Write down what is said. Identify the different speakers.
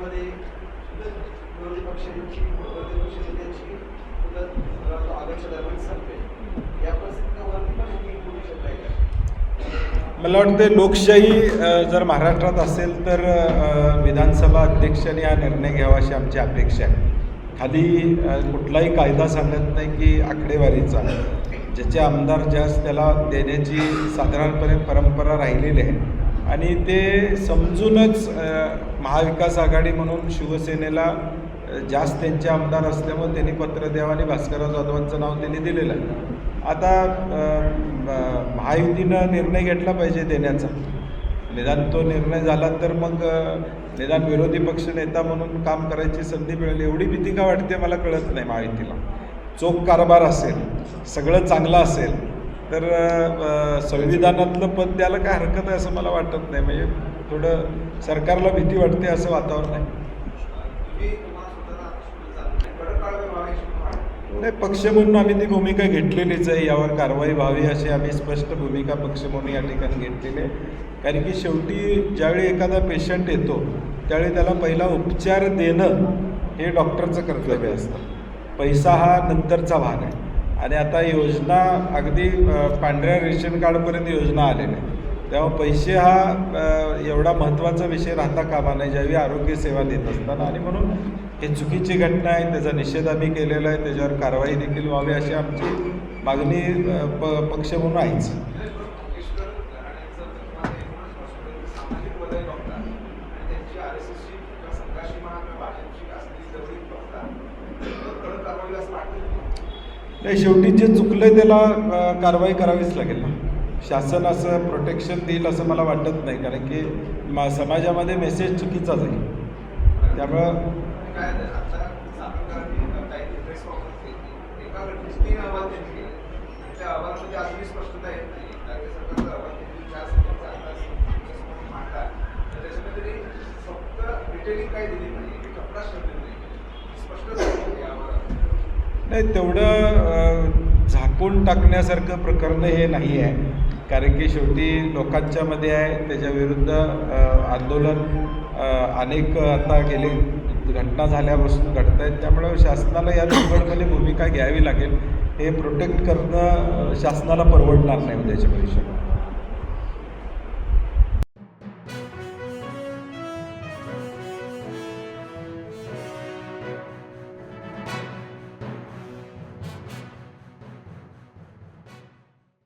Speaker 1: घटनेमध्ये विरोधी पक्षांची विरोधी पक्ष नेत्यांची मुदत ऑगस्टच्या दरम्यान संपेल. या परिस्थितीवरती पण तुम्ही बोलू शकताय का?
Speaker 2: मला वाटतं लोकशाही जर महाराष्ट्रात असेल तर विधानसभा अध्यक्षांनी हा निर्णय घ्यावा अशी आमची अपेक्षा आहे. खाली कुठलाही कायदा सांगत नाही की आकडेवारीचा ज्याचे आमदार जास्त त्याला देण्याची साधारणपणे परंपरा राहिलेली आहे आणि ते समजूनच महाविकास आघाडी म्हणून शिवसेनेला जास्त त्यांचे आमदार असल्यामुळे त्यांनी पत्र द्यावं आणि भास्करराव जाधवांचं नाव त्यांनी दिलेलं आहे. आता महायुतीनं निर्णय घेतला पाहिजे देण्याचा. निदान तो निर्णय झाला तर मग निदान विरोधी पक्ष नेता म्हणून काम करायची संधी मिळेल एवढी भीती का वाटते मला कळत नाही महायुतीला. चोख कारभार असेल सगळं चांगलं असेल तर संविधानातलं पद द्यायला काय हरकत आहे असं मला वाटत नाही. म्हणजे थोडं सरकारला भीती वाटते असं वातावरण आहे. नाही पक्ष म्हणून आम्ही ती भूमिका घेतलेलीच आहे. यावर कारवाई व्हावी अशी आम्ही स्पष्ट भूमिका पक्ष म्हणून या ठिकाणी घेतलेली आहे. कारण की शेवटी ज्यावेळी एखादा पेशंट येतो त्यावेळी त्याला पहिला उपचार देणं हे डॉक्टरचं कर्तव्य असतं. पैसा हा नंतरचा भाग आहे. आणि आता योजना अगदी पांढऱ्या रेशन कार्डपर्यंत योजना आलेल्या आहे. तेव्हा पैसे हा एवढा महत्त्वाचा विषय राहता कामा नाही ज्यावेळी आरोग्य सेवा देत असताना. आणि म्हणून हे चुकीची घटना आहे त्याचा निषेध आम्ही केलेला आहे त्याच्यावर कारवाई देखील व्हावी अशी आमची मागणी प पक्ष म्हणून आहेच. नाही शेवटी जे चुकलं त्याला कारवाई करावीच लागेल ना. शासन असं प्रोटेक्शन देईल असं मला वाटत नाही कारण की मा समाजामध्ये मेसेज चुकीचाच आहे. त्यामुळं
Speaker 1: काय फक्त दिली नाही स्पष्ट
Speaker 2: नाही तेवढं झाकून टाकण्यासारखं प्रकरण हे नाही आहे. कारण की शेवटी लोकांच्यामध्ये आहे त्याच्या विरुद्ध आंदोलन अनेक आता गेले घटना झाल्यापासून घडत आहेत त्यामुळं शासनाला या निवडमध्ये भूमिका घ्यावी लागेल. हे प्रोटेक्ट करणं शासनाला परवडणार नाही उद्याच्या भविष्यात.